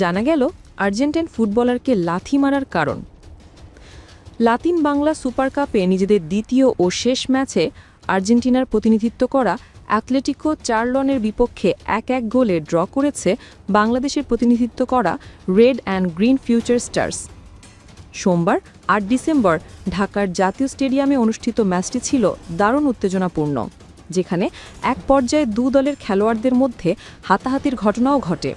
জানা গেল, আর্জেন্টাইন ফুটবলারকে লাথি মারার কারণ। লাতিন বাংলা সুপার কাপে নিজেদের দ্বিতীয় ও শেষ ম্যাচে আর্জেন্টিনার প্রতিনিধিত্ব করা অ্যাথলেটিকো চার্লনের বিপক্ষে এক এক গোলে ড্র করেছে বাংলাদেশের প্রতিনিধিত্ব করা red and green future stars. সোমবার, আট ডিসেম্বর, ঢাকার জাতীয় স্টেডিয়ামে অনুষ্ঠিত ম্যাচটি ছিল দারুণ উত্তেজনাপূর্ণ, যেখানে এক পর্যায়ে দু দলের খেলোয়াড়দের মধ্যে হাতাহাতির ঘটনাও ঘটে।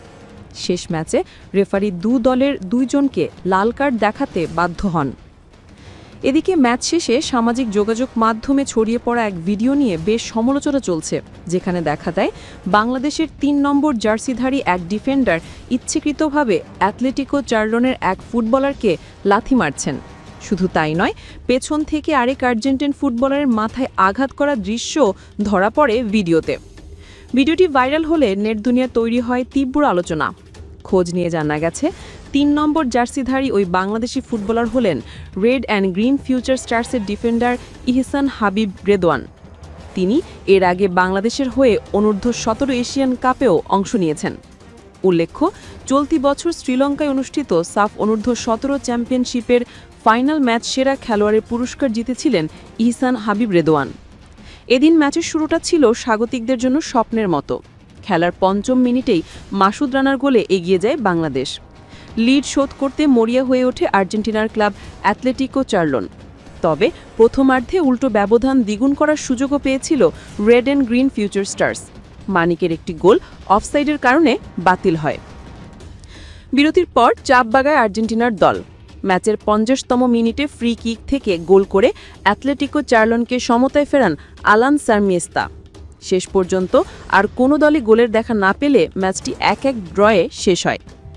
শেষ ম্যাচে রেফারি দু দলের দুইজনকে লাল কার্ড দেখাতে বাধ্য হন। এদিকে ম্যাচ শেষে সামাজিক যোগাযোগ মাধ্যমে ছড়িয়ে পড়া এক ভিডিও নিয়ে বেশ সমালোচনা চলছে, যেখানে দেখা দেয়, বাংলাদেশের তিন নম্বর জার্সিধারী এক ডিফেন্ডার ইচ্ছাকৃতভাবে অ্যাথলেটিকো চার্লনের এক ফুটবলারকে লাথি মারছেন। শুধু তাই নয়, পেছন থেকে আরেক আর্জেন্টিন ফুটবলারের মাথায় আঘাত করা দৃশ্য ধরা পড়ে ভিডিওতে। ভিডিওটি ভাইরাল হলে নেট দুনিয়া তৈরি হয় তীব্র আলোচনা। খোঁজ নিয়ে জানা গেছে, তিন নম্বর জার্সিধারী ওই বাংলাদেশি ফুটবলার হলেন রেড অ্যান্ড গ্রিন ফিউচার স্টার্সের ডিফেন্ডার ইহসান হাবিব রেদওয়ান। তিনি এর আগে বাংলাদেশের হয়ে অনূর্ধ্ব সতেরো এশিয়ান কাপেও অংশ নিয়েছেন। উল্লেখ্য, চলতি বছর শ্রীলঙ্কায় অনুষ্ঠিত সাফ অনূর্ধ্ব সতেরো চ্যাম্পিয়নশিপের ফাইনাল ম্যাচ সেরা খেলোয়াড়ের পুরস্কার জিতেছিলেন ইহসান হাবিব রেদওয়ান। এদিন ম্যাচের শুরুটা ছিল স্বাগতিকদের জন্য স্বপ্নের মতো। খেলার পঞ্চম মিনিটেই মাসুদ রানার গোলে এগিয়ে যায় বাংলাদেশ। লিড শোধ করতে মরিয়া হয়ে ওঠে আর্জেন্টিনার ক্লাব অ্যাথলেটিকো চার্লন। তবে প্রথমার্ধে উল্টো ব্যবধান দ্বিগুণ করার সুযোগও পেয়েছিল red and green future stars. মানিকের একটি গোল অফসাইডের কারণে বাতিল হয়। বিরতির পর চাপ বাগায় আর্জেন্টিনার দল। ম্যাচের পঞ্চাশতম মিনিটে ফ্রি কিক থেকে গোল করে অ্যাথলেটিকো চার্লনকে সমতায় ফেরান আলান সারমিয়েস্তা। শেষ পর্যন্ত আর কোনো দলই গোলের দেখা না পেলে ম্যাচটি এক এক ড্রয়ে শেষ হয়।